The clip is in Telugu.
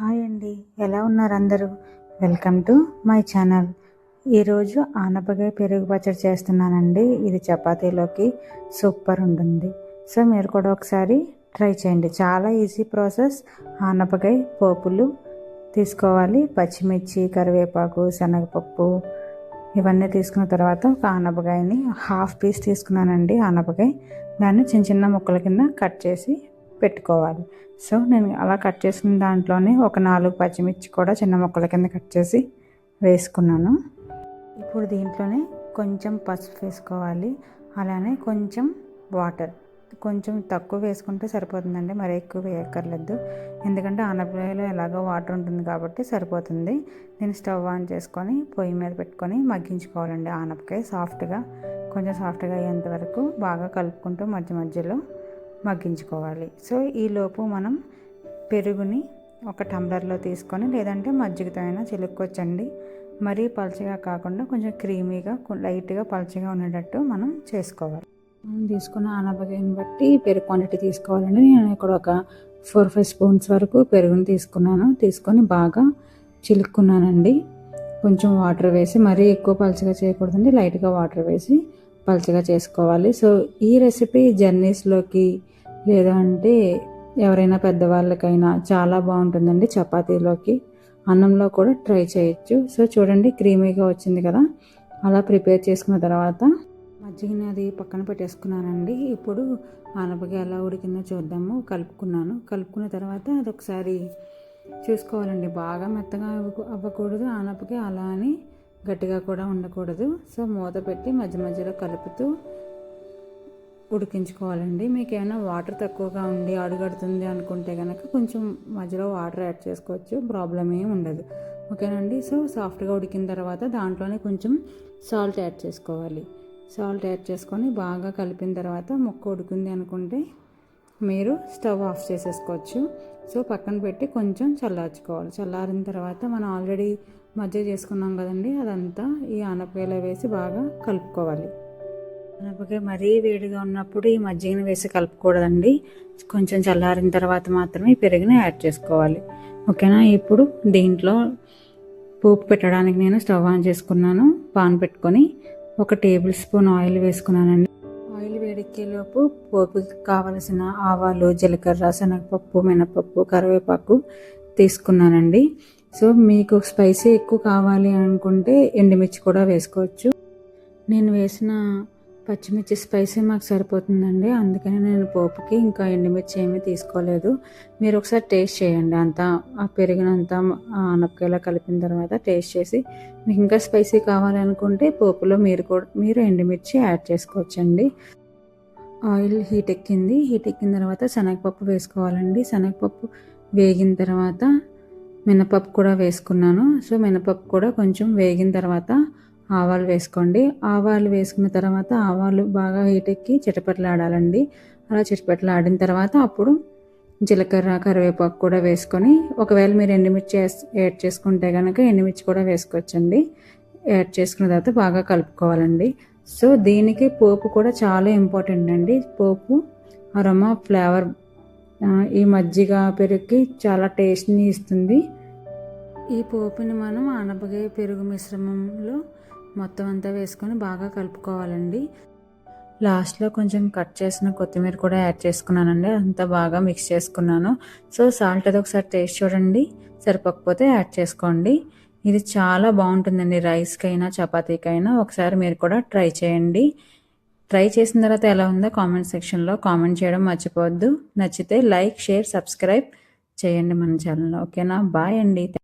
హాయ్ అండి. ఎలా ఉన్నారు అందరూ? Welcome to my channel. ఈరోజు ఆనపకాయ పెరుగు పచ్చడి చేస్తున్నానండి. ఇది చపాతీలోకి సూపర్ ఉంటుంది. సో మీరు కూడా ఒకసారి ట్రై చేయండి. చాలా ఈజీ ప్రాసెస్. ఆనపకాయ పోపులు తీసుకోవాలి. పచ్చిమిర్చి కరివేపాకు శనగపప్పు ఇవన్నీ తీసుకున్న తర్వాత ఒక ఆనపకాయని హాఫ్ పీస్ తీసుకున్నానండి ఆనపకాయ. దాన్ని చిన్న చిన్న ముక్కల కింద కట్ చేసి పెట్టుకోవాలి. సో నేను అలా కట్ చేసిన దాంట్లోనే ఒక నాలుగు పచ్చిమిర్చి కూడా చిన్న ముక్కల కింద కట్ చేసి వేసుకున్నాను. ఇప్పుడు దీంట్లోనే కొంచెం పసుపు వేసుకోవాలి. అలానే కొంచెం వాటర్. కొంచెం తక్కువ వేసుకుంటే సరిపోతుందండి. మరి ఎక్కువ వేయక్కర్లేదు. ఎందుకంటే ఆనపకాయలో ఎలాగో వాటర్ ఉంటుంది కాబట్టి సరిపోతుంది. నేను స్టవ్ ఆన్ చేసుకొని పొయ్యి మీద పెట్టుకొని మగ్గించుకోవాలండి. ఆనపకాయ సాఫ్ట్గా కొంచెం సాఫ్ట్గా అయ్యేంత వరకు బాగా కలుపుకుంటూ మధ్య మధ్యలో మగ్గించుకోవాలి. సో ఈలోపు మనం పెరుగుని ఒక టంబ్లర్లో తీసుకొని లేదంటే మజ్జిగతో అయినా చిలుక్కొచ్చండి. మరీ పలచగా కాకుండా కొంచెం క్రీమీగా లైట్గా పలచగా ఉండేటట్టు మనం చేసుకోవాలి. మనం తీసుకున్న ఆనపకాయని బట్టి పెరుగు క్వాంటిటీ తీసుకోవాలండి. నేను ఇక్కడ ఒక ఫోర్ ఫైవ్ స్పూన్స్ వరకు పెరుగుని తీసుకున్నాను. తీసుకొని బాగా చిలుక్కున్నానండి. కొంచెం వాటర్ వేసి మరీ ఎక్కువ పలుచగా చేయకూడదండి. లైట్గా వాటర్ వేసి పలచగా చేసుకోవాలి. సో ఈ రెసిపీ జర్నీస్లోకి లేదా అంటే ఎవరైనా పెద్దవాళ్ళకైనా చాలా బాగుంటుందండి చపాతీలోకి. అన్నంలో కూడా ట్రై చేయొచ్చు. సో చూడండి క్రీమీగా వచ్చింది కదా. అలా ప్రిపేర్ చేసుకున్న తర్వాత మజ్జిగని అది పక్కన పెట్టేసుకున్నానండి. ఇప్పుడు ఆనపకాయ ఎలా ఉడికిందో చూద్దాము. కలుపుకున్నాను. కలుపుకున్న తర్వాత అది ఒకసారి చూసుకోవాలండి. బాగా మెత్తగా అవ్వకూడదు. ఆనపకి అలా అని గట్టిగా కూడా ఉండకూడదు. సో మూత పెట్టి మధ్య మధ్యలో కలుపుతూ ఉడికించుకోవాలండి. మీకు ఏమైనా వాటర్ తక్కువగా ఉండి అడుగడుతుంది అనుకుంటే కనుక కొంచెం మధ్యలో వాటర్ యాడ్ చేసుకోవచ్చు. ప్రాబ్లం ఏమి ఉండదు. ఓకేనండి? సో సాఫ్ట్గా ఉడికిన తర్వాత దాంట్లోనే కొంచెం సాల్ట్ యాడ్ చేసుకోవాలి. సాల్ట్ యాడ్ చేసుకొని బాగా కలిపిన తర్వాత ముక్క ఉడికింది అనుకుంటే మీరు స్టవ్ ఆఫ్ చేసేసుకోవచ్చు. సో పక్కన పెట్టి కొంచెం చల్లార్చుకోవాలి. చల్లారిన తర్వాత మనం ఆల్రెడీ మధ్య చేసుకున్నాం కదండి అదంతా ఈ ఆనపకాయలో వేసి బాగా కలుపుకోవాలి. ఆనపకాయ మరీ వేడిగా ఉన్నప్పుడు ఈ మజ్జిగని వేసి కలుపుకూడదండి కొంచెం చల్లారిన తర్వాత మాత్రమే పెరుగుని యాడ్ చేసుకోవాలి. ఓకేనా? ఇప్పుడు దీంట్లో పోపు పెట్టడానికి నేను స్టవ్ ఆన్ చేసుకున్నాను. పాన్ పెట్టుకొని ఒక టేబుల్ స్పూన్ ఆయిల్ వేసుకున్నానండి. ఆయిల్ వేడెక్కేలోపు పోపుకి కావలసిన ఆవాలు జీలకర్ర శనగపప్పు మినపప్పు కరివేపాకు తీసుకున్నానండి. సో మీకు స్పైసీ ఎక్కువ కావాలి అనుకుంటే ఎండుమిర్చి కూడా వేసుకోవచ్చు. నేను వేసిన పచ్చిమిర్చి స్పైసీ మాకు సరిపోతుందండి. అందుకని నేను పోపుకి ఇంకా ఎండుమిర్చి ఏమీ తీసుకోలేదు. మీరు ఒకసారి టేస్ట్ చేయండి. అంతా ఆ పెరిగినంత అనపకాయలా కలిపిన తర్వాత టేస్ట్ చేసి మీకు ఇంకా స్పైసీ కావాలనుకుంటే పోపులో మీరు కూడా మీరు ఎండుమిర్చి యాడ్ చేసుకోవచ్చండి. ఆయిల్ హీట్ ఎక్కింది. హీట్ ఎక్కిన తర్వాత శనగపప్పు వేసుకోవాలండి. శనగపప్పు వేగిన తర్వాత మినపప్పు కూడా వేసుకున్నాను. సో మినపప్పు కూడా కొంచెం వేగిన తర్వాత ఆవాలు వేసుకోండి. ఆవాలు వేసుకున్న తర్వాత ఆవాలు బాగా హీట్ ఎక్కి చిటపట్లాడాలండి. అలా చిటపట్లాడిన తర్వాత అప్పుడు జీలకర్ర కరివేపాకు కూడా వేసుకొని ఒకవేళ మీరు ఎండుమిర్చి యాడ్ చేసుకుంటే కనుక ఎండుమిర్చి కూడా వేసుకోవచ్చండి. యాడ్ చేసుకున్న తర్వాత బాగా కలుపుకోవాలండి. సో దీనికి పోపు కూడా చాలా ఇంపార్టెంట్ అండి. పోపు అరమ ఫ్లేవర్ ఈ మజ్జిగ పెరుగుకి చాలా టేస్ట్ని ఇస్తుంది. ఈ పోపుని మనం అనపకాయ పెరుగు మిశ్రమంలో మొత్తం అంతా వేసుకొని బాగా కలుపుకోవాలండి. లాస్ట్లో కొంచెం కట్ చేసిన కొత్తిమీర కూడా యాడ్ చేసుకున్నానండి. అంతా బాగా మిక్స్ చేసుకున్నాను. సో సాల్ట్ అది ఒకసారి టేస్ట్ చూడండి. సరిపోకపోతే యాడ్ చేసుకోండి. ఇది చాలా బాగుంటుందండి రైస్కైనా చపాతీకైనా. ఒకసారి మీరు కూడా ట్రై చేయండి. ట్రై చేసిన తర్వాత ఎలా ఉందో కామెంట్ సెక్షన్లో కామెంట్ చేయడం మర్చిపోవద్దు. నచ్చితే లైక్ షేర్ సబ్స్క్రైబ్ చేయండి మన ఛానల్లో ఓకేనా? బాయ్ అండి.